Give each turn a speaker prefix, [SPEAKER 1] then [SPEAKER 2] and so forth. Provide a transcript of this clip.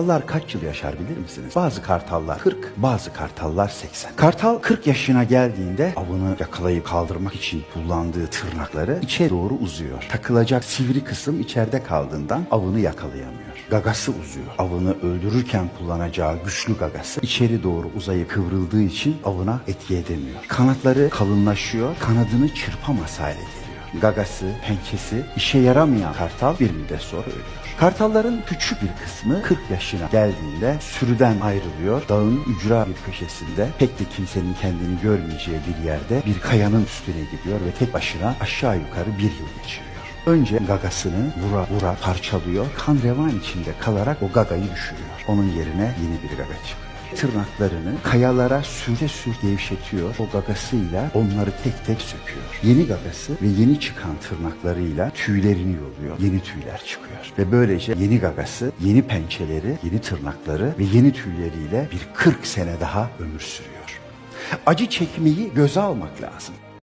[SPEAKER 1] Kartallar kaç yıl yaşar bilir misiniz? Bazı kartallar 40, bazı kartallar 80. Kartal 40 yaşına geldiğinde avını yakalayıp kaldırmak için kullandığı tırnakları içe doğru uzuyor. Takılacak sivri kısım içeride kaldığından avını yakalayamıyor. Gagası uzuyor. Avını öldürürken kullanacağı güçlü gagası içeri doğru uzayıp kıvrıldığı için avına etki edemiyor. Kanatları kalınlaşıyor, kanadını çırpamaz hale geliyor. Gagası, pençesi işe yaramayan kartal bir müddet sonra ölüyor. Kartalların küçük bir kısmı 40 yaşına geldiğinde sürüden ayrılıyor. Dağın ücra bir köşesinde pek de kimsenin kendini görmeyeceği bir yerde bir kayanın üstüne gidiyor ve tek başına aşağı yukarı bir yıl geçiriyor. Önce gagasını vura vura parçalıyor. Kan revan içinde kalarak o gagayı düşürüyor. Onun yerine yeni bir gaga çıkıyor. Tırnaklarını kayalara sürte sür gevşetiyor. O gagasıyla onları tek tek söküyor. Yeni gagası ve yeni çıkan tırnaklarıyla tüylerini yoluyor. Yeni tüyler çıkıyor. Ve böylece yeni gagası, yeni pençeleri, yeni tırnakları ve yeni tüyleriyle bir 40 sene daha ömür sürüyor. Acı çekmeyi göze almak lazım.